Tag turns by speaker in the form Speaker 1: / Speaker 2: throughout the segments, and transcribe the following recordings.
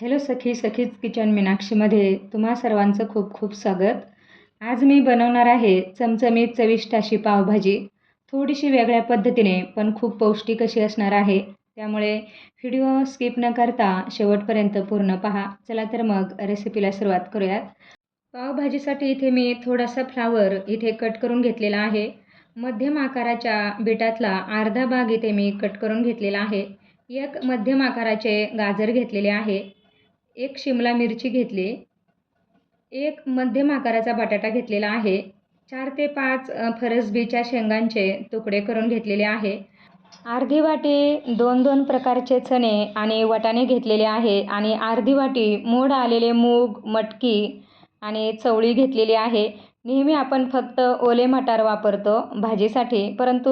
Speaker 1: Hello सखी सखीच kitchen मीनाक्षीमध्ये तुम्हा सर्वांचं खूप खूप स्वागत. आज मी बनवणार आहे चमचमीत चविष्ट अशी पावभाजी. थोडीशी वेगळ्या पद्धतीने पण खूप पौष्टिक अशी असणार आहे. त्यामुळे व्हिडिओ स्किप न करता शेवटपर्यंत पूर्ण पहा. चला तर मग रेसिपीला सुरुवात करूयात. पावभाजीसाठी इथे मी थोडासा फ्लावर इथे कट करून घेतलेला आहे. मध्यम आकाराच्या बिटातला अर्धा भाग इथे मी कट करून घेतलेला आहे. एक मध्यम आकाराचे गाजर घेतलेले आहे. एक शिमला मिरची घेतली. एक मध्यम आकाराचा बटाटा घेतलेला आहे. चार ते पाच फरसबीच्या शेंगांचे तुकडे करून घेतलेले आहे. अर्धी वाटी दोन दोन प्रकारचे चणे आणि वटाणे घेतलेले आहे आणि अर्धी वाटी मोड आलेले मूग मटकी आणि चवळी घेतलेली आहे. नेहमी आपण फक्त ओले मटार वापरतो भाजीसाठी परंतु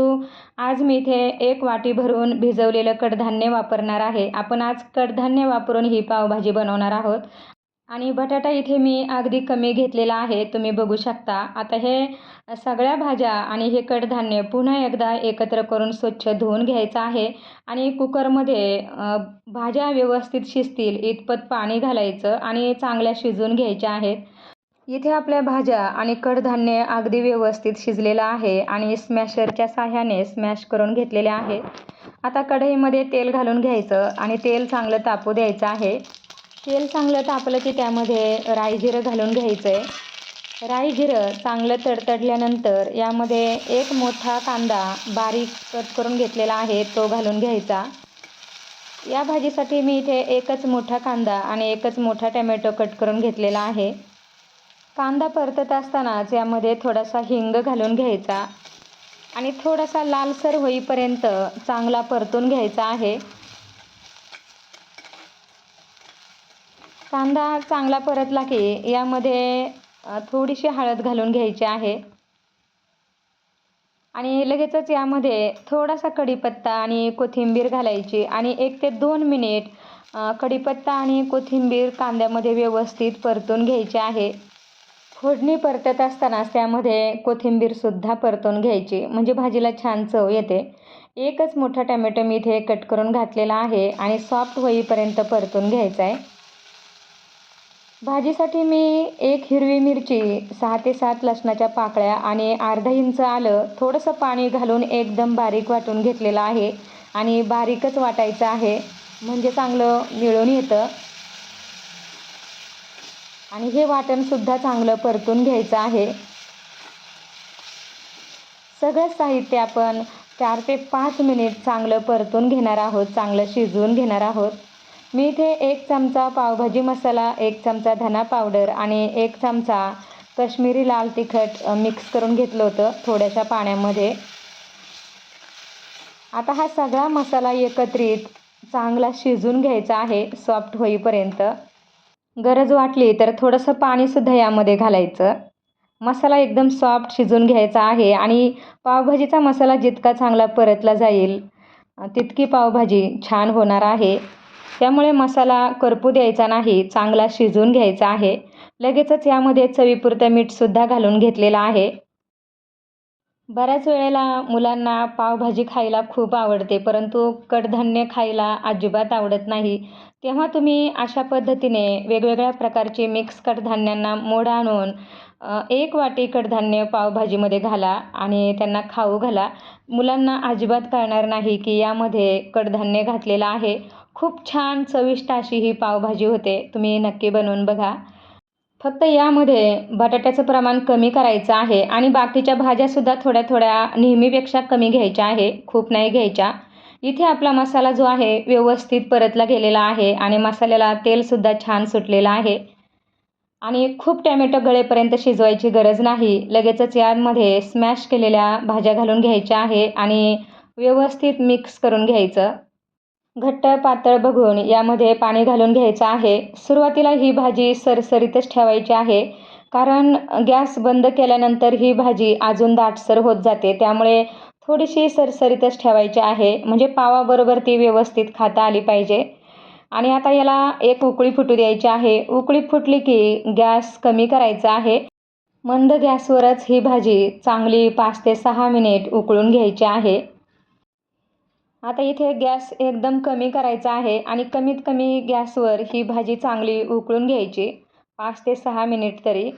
Speaker 1: आज मी इथे एक वाटी भरून भिजवलेलं कडधान्य वापरणार आहे. आपण आज कडधान्य वापरून ही पावभाजी बनवणार आहोत. आणि बटाटा इथे मी अगदी कमी घेतलेला आहे तुम्ही बघू शकता. आता हे सगळ्या भाज्या आणि हे कडधान्य पुन्हा एकदा एकत्र करून स्वच्छ धुवून घ्यायचं आहे. आणि कुकरमध्ये भाज्या व्यवस्थित शिजतील इतपत पाणी घालायचं आणि चांगल्या शिजवून घ्यायच्या आहेत. इथे आपल्या भाज्या आणि कडधान्य अगदी व्यवस्थित शिजलेलं आहे आणि स्मॅशरच्या साह्याने स्मॅश करून घेतलेले आहे. आता कढईमध्ये तेल घालून घ्यायचं आणि तेल चांगलं तापू द्यायचं आहे. तेल चांगलं तापलं की त्यामध्ये राई जिरं घालून घ्यायचं आहे राई जिरं चांगलं तडतडल्यानंतर यामध्ये एक मोठा कांदा बारीक कट करून घेतलेला आहे तो घालून घ्यायचा. या भाजीसाठी मी इथे एकच मोठा कांदा आणि एकच मोठा टमॅटो कट करून घेतलेला आहे. कांदा परतत असतानाच यामध्ये थोडासा हिंग घालून घ्यायचा आणि थोडासा लालसर होईपर्यंत चांगला परतून घ्यायचा आहे. कांदा चांगला परतला की यामध्ये थोडीशी हळद घालून घ्यायची आहे. आणि लगेचच यामध्ये थोडासा कढीपत्ता आणि कोथिंबीर घालायची आणि एक ते दोन मिनिट कढीपत्ता आणि कोथिंबीर कांद्यामध्ये व्यवस्थित परतून घ्यायची आहे. फोडणी परतत असतानाच त्यामध्ये कोथिंबीरसुद्धा परतून घ्यायची. म्हणजे भाजीला छान चव येते. एकच मोठा टमॅटो मी इथे कट करून घातलेला आहे आणि सॉफ्ट होईपर्यंत परतून घ्यायचा आहे. भाजीसाठी मी एक हिरवी मिरची सहा ते सात लसणाच्या पाकळ्या आणि अर्धा इंच आलं थोडंसं पाणी घालून एकदम बारीक वाटून घेतलेलं आहे आणि बारीकच वाटायचं आहे. म्हणजे चांगलं मिळून येतं. आणि हे वाटणसुद्धा चांगलं परतून घ्यायचं आहे. सगळं साहित्य आपण चार ते पाच मिनिट चांगलं परतून घेणार आहोत चांगलं शिजवून घेणार आहोत. मी इथे एक चमचा पावभाजी मसाला एक चमचा धना पावडर आणि एक चमचा कश्मीरी लाल तिखट मिक्स करून घेतलं होतं थोड्याशा पाण्यामध्ये. आता हा सगळा मसाला एकत्रित चांगला शिजून घ्यायचा आहे सॉफ्ट होईपर्यंत. गरज वाटली तर थोडंसं पाणीसुद्धा यामध्ये घालायचं. मसाला एकदम सॉफ्ट शिजून घ्यायचा आहे आणि पावभाजीचा मसाला जितका चांगला परतला जाईल तितकी पावभाजी छान होणार आहे. त्यामुळे मसाला करपू द्यायचा नाही चांगला शिजवून घ्यायचा आहे. लगेचच यामध्ये चवीपुरतं मीठसुद्धा घालून घेतलेलं आहे. बऱ्याच वेळेला मुलांना पावभाजी खायला खूप आवडते परंतु कडधान्य खायला अजिबात आवडत नाही. तेव्हा तुम्ही अशा पद्धतीने वेगवेगळ्या प्रकारचे मिक्स कडधान्यांना मोड आणून एक वाटी कडधान्य पावभाजीमध्ये घाला आणि त्यांना खाऊ घाला. मुलांना अजिबात कळणार नाही की यामध्ये कडधान्य घातलेलं आहे. खूप छान चविष्ट अशी ही पावभाजी होते. तुम्ही नक्की बनवून बघा. फक्त यामध्ये बटाट्याचं प्रमाण कमी करायचं आहे आणि बाकीच्या भाज्यासुद्धा थोड्या थोड्या नेहमीपेक्षा कमी घ्यायच्या आहे खूप नाही घ्यायच्या. इथे आपला मसाला जो आहे व्यवस्थित परतला गेलेला आहे आणि मसाल्याला तेलसुद्धा छान सुटलेलं आहे. आणि खूप टॅमॅटो गळेपर्यंत शिजवायची गरज नाही. लगेचच यामध्ये स्मॅश केलेल्या भाज्या घालून घ्यायच्या आहे आणि व्यवस्थित मिक्स करून घ्यायचं. घट्ट पातळ बघून यामध्ये पाणी घालून घ्यायचं आहे. सुरुवातीला ही भाजी सरसरीतच ठेवायची आहे. कारण गॅस बंद केल्यानंतर ही भाजी अजून दाटसर होत जाते. त्यामुळे थोडीशी सरसरीतच ठेवायची आहे. म्हणजे पावाबरोबर ती व्यवस्थित खाता आली पाहिजे. आणि आता याला एक उकळी फुटू द्यायची आहे. उकळी फुटली की गॅस कमी करायचा आहे. मंद गॅसवरच ही भाजी चांगली पाच ते सहा मिनिट उकळून घ्यायची आहे. आता इथे गॅस एकदम कमी करायचा आहे आणि कमीत कमी गॅसवर ही भाजी चांगली उकळून घ्यायची. पाच ते सहा मिनिट तरी.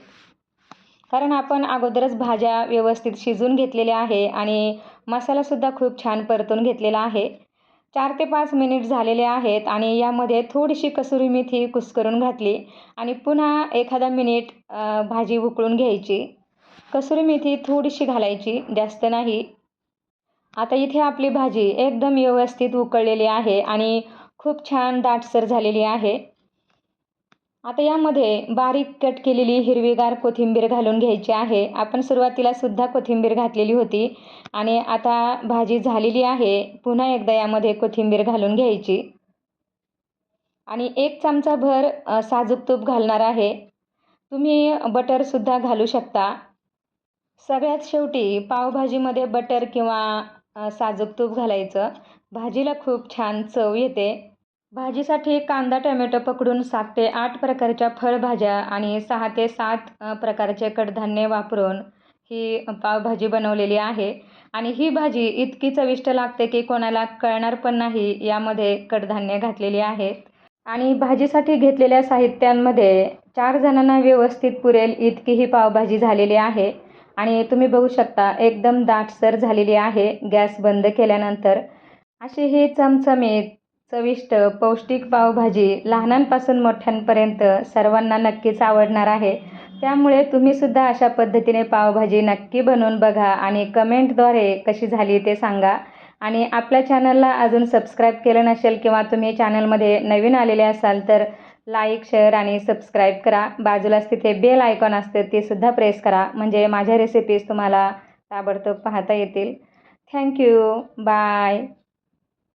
Speaker 1: कारण आपण अगोदरच भाज्या व्यवस्थित शिजून घेतलेल्या आहे आणि मसालासुद्धा खूप छान परतून घेतलेला आहे. चार ते पाच मिनिट झालेले आहेत आणि यामध्ये थोडीशी कसुरी मेथी कुस्करून घातली आणि पुन्हा एखादा मिनिट भाजी उकळून घ्यायची. कसुरी मेथी थोडीशी घालायची जास्त नाही. आता इथे आपली भाजी एकदम व्यवस्थित उकळलेली आहे आणि खूप छान दाटसर झालेली आहे. आता यामध्ये बारीक कट केलेली हिरवीगार कोथिंबीर घालून घ्यायची आहे. आपण सुरुवातीला सुद्धा कोथिंबीर घातलेली होती आणि आता भाजी झालेली आहे. पुन्हा एकदा यामध्ये कोथिंबीर घालून घ्यायची. आणि एक चमचा भर साजूक तूप घालणार आहे. तुम्ही बटरसुद्धा घालू शकता. सगळ्यात शेवटी पावभाजीमध्ये बटर किंवा साजूक तूप घालायचं. भाजीला खूप छान चव येते. भाजीसाठी कांदा टोमॅटो पकडून सात ते आठ प्रकारच्या फळभाज्या आणि सहा ते सात प्रकारचे कडधान्ये वापरून ही पावभाजी बनवलेली आहे. आणि ही भाजी इतकी चविष्ट लागते की कोणाला कळणार पण नाही यामध्ये कडधान्ये घातलेली आहेत. आणि भाजीसाठी घेतलेल्या साहित्यांमध्ये चार जणांना व्यवस्थित पुरेल इतकी ही पावभाजी झालेली आहे. आणि तुम्ही बघू शकता एकदम दाटसर झालेली आहे गॅस बंद केल्यानंतर. अशी ही चमचमीत चविष्ट पौष्टिक पावभाजी लहानांपासून मोठ्यांपर्यंत सर्वांना नक्कीच आवडणार आहे. त्यामुळे तुम्हीसुद्धा अशा पद्धतीने पावभाजी नक्की बनवून बघा आणि कमेंटद्वारे कशी झाली ते सांगा. आणि आपल्या चॅनलला अजून सबस्क्राईब केलं नसेल किंवा तुम्ही चॅनलमध्ये नवीन आलेले असाल तर लाईक शेअर आणि सबस्क्राईब करा. बाजूलाच तिथे बेल आयकॉन असते ते सुद्धा प्रेस करा. म्हणजे माझ्या रेसिपीज तुम्हाला ताबडतोब पाहता येतील. Thank you bye